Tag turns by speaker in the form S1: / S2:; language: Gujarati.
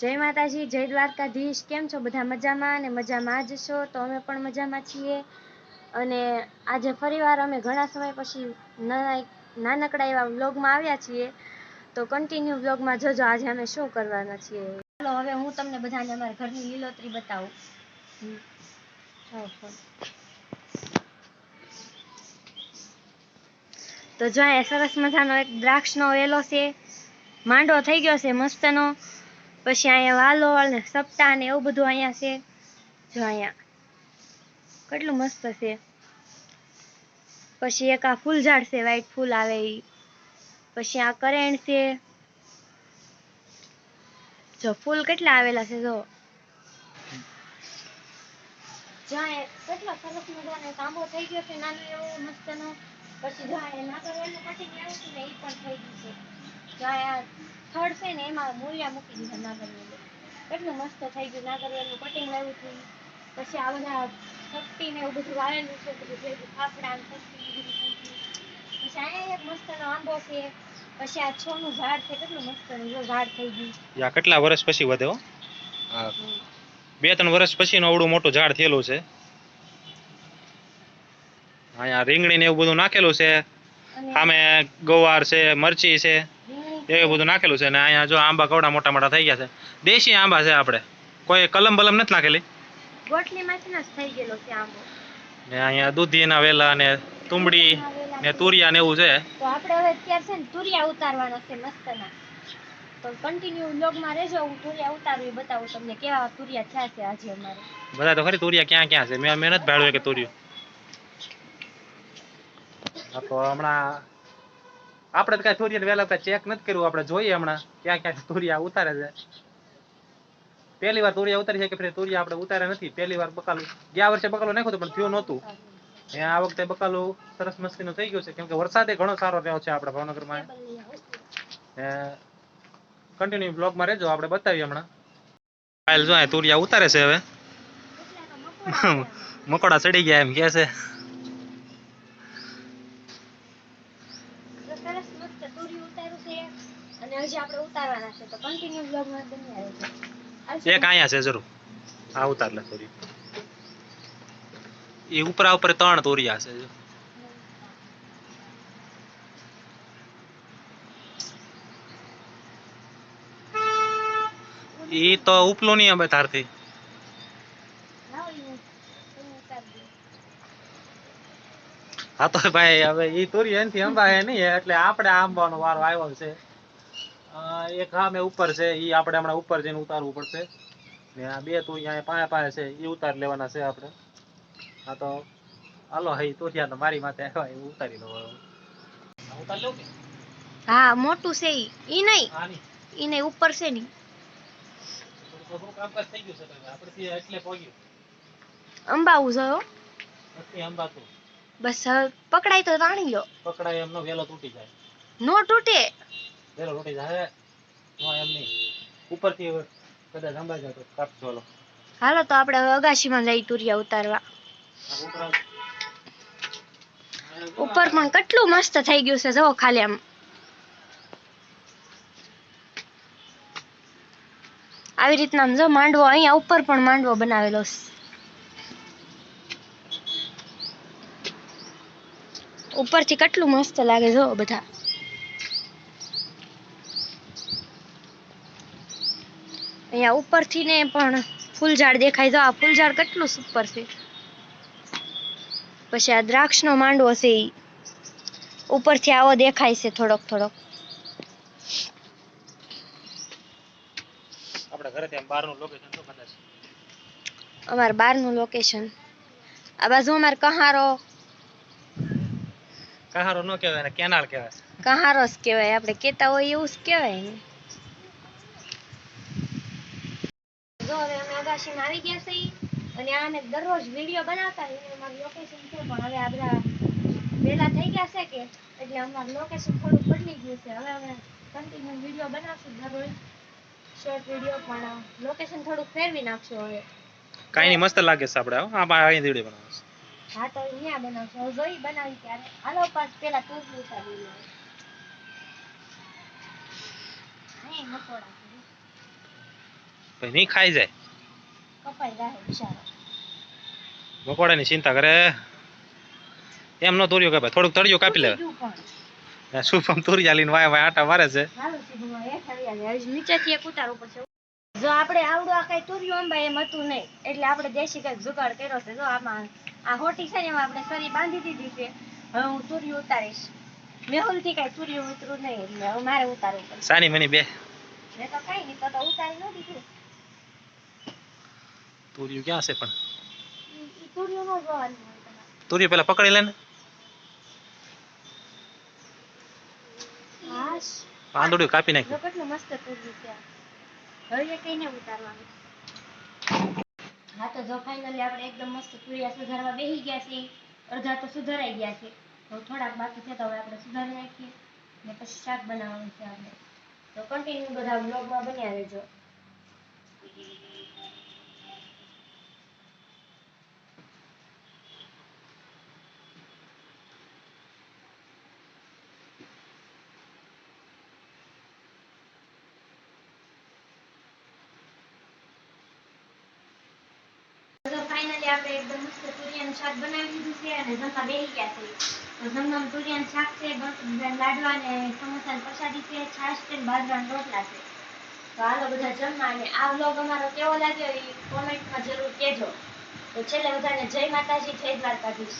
S1: જય માતાજી, જય દ્વારકાધીશ. કેમ છો? બધા મજામાં? અને મજામાં જ છો? તો અમે પણ મજામાં છીએ. અને આજે ફરીવાર અમે ઘણા સમય પછી નાનકડા એવા વ્લોગમાં આવ્યા છીએ. તો કન્ટિન્યુ વ્લોગમાં જોજો, આજે અમે શું કરવાના છીએ. ચાલો, હવે હું તમને બધાને અમારા ઘરની લીલોતરી બતાવું. તો જો સરસ મજાનો એક દ્રાક્ષનો વેલો છે. માંડો થઈ ગયો છે, મસ્તનો. પછી અહીંયા વાલોળ ને સપ્તાહ ને એવું બધું અહીંયા છે. જો અહીંયા. કેટલું મસ્ત છે. પછી એક આ ફૂલ ઝાડ છે, વ્હાઈટ ફૂલ આવે એ પછી આ કરેણ છે. જો ફૂલ કેટલા આવેલા છે, જો. જ્યાં સરસ મજાનો કાંબો થઈ ગયો છે, નાનો એવો મસ્તનો. પછી જાય એ નાગરવેલનું કટિંગ આવ્યું છે ને, એ પણ થઈ ગયું છે. જ્યાં આ છે ને એમાં મૂળિયા મૂકી દીધા નાગરવેલ કેટલું મસ્ત થઈ ગયું. નાગરવેલનું કટિંગ લાવ્યું હતું. પછી આ બધા સપટી ને એવું બધું વાવેલું છે. બધું ફાફડા ને થઈ ગયું. પછી અહીંયા એક મસ્તનો આંબો છે. પછી આ છોનું ઝાડ છે. કેટલું મસ્ત ઝાડ થઈ ગયું.
S2: કેટલા વર્ષ પછી વધે હો? બે ત્રણ વર્ષ પછી આવડું મોટું ઝાડ થયેલું છે. અહીંયા રીંગણી ને એવું બધું નાખેલું છે. સામે ગવાર છે મરચી છે. એવું બધું નાખેલું છે અને અહીંયા જો આંબા કવડા મોટા મોટા થઈ ગયા છે. દેશી આંબા છે આપણે. કોઈ કલમ બલમ નથી નાખેલી.
S1: થઈ ગયેલો છે આંબો.
S2: ને અહીંયા દૂધીના વેલા ને તુંબડી ને તુરિયા ને એવું છે.
S1: તો આપણે હવે અત્યારે છે ને તુરિયા ઉતારવાનો છે મસ્તના. તો કન્ટિન્યુ વ્લોગમાં રહેજો હું તુરિયા ઉતારવી બતાવું તમને કેવા તુરિયા થયા છે આજે અમારે.
S2: બધા તો ખરી તુરિયા ક્યાં ક્યાં છે? મેં મહેનત ભાડ્યું કે તુરિયું. તો હમણાં આપણે તો કાંઈ તુરિયા વહેલા કાંઈ ચેક નથી કર્યું. આપણે જોઈએ હમણાં ક્યાં ક્યાં તુરિયા ઉતારે છે. પહેલી વાર તુરિયા ઉતારી છે કે ફરી તુરિયા આપણે ઉતાર્યા નથી. પહેલી વાર બકાલું. ગયા વર્ષે બકાલું નાખ્યું હતું, પણ થયું નહોતું. આ વખતે બકાલું સરસ મસ્તીનું થઈ ગયું છે. કેમ કે વરસાદે ઘણો સારો રહ્યો છે આપણે ભાવનગરમાં. કન્ટિન્યુ બ્લોગમાં રહેજો. આપણે બતાવીએ હમણાં. ફાઇલ જો તુરિયા ઉતારે છે હવે. મકોડા ચડી ગયા એમ કે છે
S1: તો સરસ મસ્ત તુરિયું ઉતાર્યું છે અને હજી આપણે ઉતારવાના છે તો કન્ટિન્યુ વ્લોગમાં બન્યા રહેજો
S2: એક અહીંયા છે જરૂર. આ ઉતાર લે તુરી એ ઉપરા ઉપર ત્રણ તુરિયા છે. જો. ઈ તો ઉપલો નહીં હવે તારથી.
S1: હું
S2: તો ભાઈ હવે ઈ તોરી એનથી અંબાય નહીં એટલે આપણે આંબાનો વારો આવ્યો છે. અ, હા મેં ઉપર છે એ આપણે હમણાં ઉપર જઈને ઉતારવું પડશે. ને આ બે તો અહીંયા પાયા પાયા છે એ ઉતાર લેવાના છે આપણે. આ તો હાલો હઈ તો મારી માથે આવ્યા એવું ઉતારી લો ઉતાર લઉં
S1: હા મોટું છે ઈ. ઈ નહીં. ઈ નહીં ઉપર છે ની
S2: થોડું કામકાજ થઈ ગયું છે ભાઈ એટલે પહોંચ્યું.
S1: અંબાવું જોયો
S2: નથી અંબાતું.
S1: બસ પકડાય તો તાણી લો.
S2: પકડાય એમનો વેલો તૂટી જાય.
S1: નો તૂટે.
S2: વેલો તૂટી જાય એમ નહીં. ઉપરથી કદાચ સંભાઈ જાય તો કાપજો હાલો
S1: હાલો તો આપણે હવે અગાશીમાં જઈ તુરિયા ઉતારવા.
S2: ઉપર
S1: પણ કેટલું મસ્ત થઈ ગયું છે જો ખાલી આમ. આવી રીતના જો માંડવો અહીંયા ઉપર પણ માંડવો બનાવેલો છે. ઉપરથી કેટલું મસ્ત લાગે જો બધા. અહીંયા ઉપરથી ને પણ ફૂલઝાડ દેખાય. તો આ ફૂલઝાડ કેટલું સુપર છે. પછી આ દ્રાક્ષનો માંડવો છે એ ઉપરથી આવો દેખાય છે થોડોક થોડોક.
S2: અમારે બહારનું લોકેશન
S1: આ બાજુ અમારે કહારો.
S2: કહારો ન કહેવાય કેનાલ કહેવાય.
S1: કહારો જ કહેવાય. આપણે કહેતા હોય એવું જ કહેવાય ને. હવે આવી ગયા છે અને આને દરરોજ વીડિયો બનાવતા રહીએ અમારું લોકેશન છે પણ હવે આ બધા વેલા થઈ ગયા છે કે એટલે અમારું લોકેશન થોડું બદલી ગયું છે. હવે અમે કન્ટિન્યુ વીડિયો બનાવશું દરરોજ. શોર્ટ વીડિયો પણ લોકેશન થોડું ફેરવી નાખશું હવે.
S2: કાંઈ નહીં મસ્ત લાગે છે આપણે હો. આમાં અહીં વીડિયો બનાવશું.
S1: હા તો અહીંયા બનાવશો. હવે જોઈ બનાવી ત્યારે. હાલો પાસ પેલા તું જ ઉતારી
S2: નહીં ખાઈ જાય.
S1: કપાઈ જાય બિચારો.
S2: મકોડાની ચિંતા કરે. એમ ન તોર્યો કાપે થોડુંક તળિયું કાપી લે. શુભમ તુરિયા લઈને વાય વાય આટા મારે છે.
S1: નીચેથી એક ઉતારવું પડશે જો આપણે આવડું આ કઈ તુર્યું અંબાઈ એમ હતું નહીં. એટલે આપણે દેશી કઈ જુગાડ કર્યો છે. જો આમાં આ હોટી છે ને એમાં આપણે સરી બાંધી દીધી છે. હવે હું તુર્યું ઉતારીશ. મેહુલથી કઈ તુર્યું ઉતરું નહીં. એટલે હવે મારે ઉતારવું પડશે.
S2: સાની મની બે.
S1: મેં તો કઈ નહીં તો ઉતારી ન દીધું.
S2: તુરિયું ક્યાં છે પણ?
S1: તુરિયું
S2: પેલા પકડી લે ને. પાંદડું કાપી નાખ્યું.
S1: કેટલું મસ્ત તુરિયું છે. હવે કઈને ઉતારવાનું. હા તો જો ફાઇનલી આપણે એકદમ મસ્ત તુરિયા સુધારવા બેહી ગયા છે અડધા તો સુધારાઈ ગયા છે. તો થોડાક બાકી છે તો હવે આપણે સુધારી નાખીએ. ને પછી શાક બનાવવાનું છે આપણે. તો કન્ટિન્યુ બધા બ્લોગમાં બન્યા રહેજો. આપણે એકદમ તુરિયાનું શાક બનાવી લીધું છે અને જમવા બેસી ગયા છે. તો જમવાનું તુરિયાનું શાક છે લાડવા ને સમોસાની પ્રસાદી છે, છાશ છે બાજરાના રોટલા છે. તો હાલો બધા જમવા અને આ વ્લોગ અમારો કેવો લાગ્યો એ કોમેન્ટમાં જરૂર કહેજો. તો છેલ્લે બધાને જય માતાજી, જય દ્વારકાધીશ.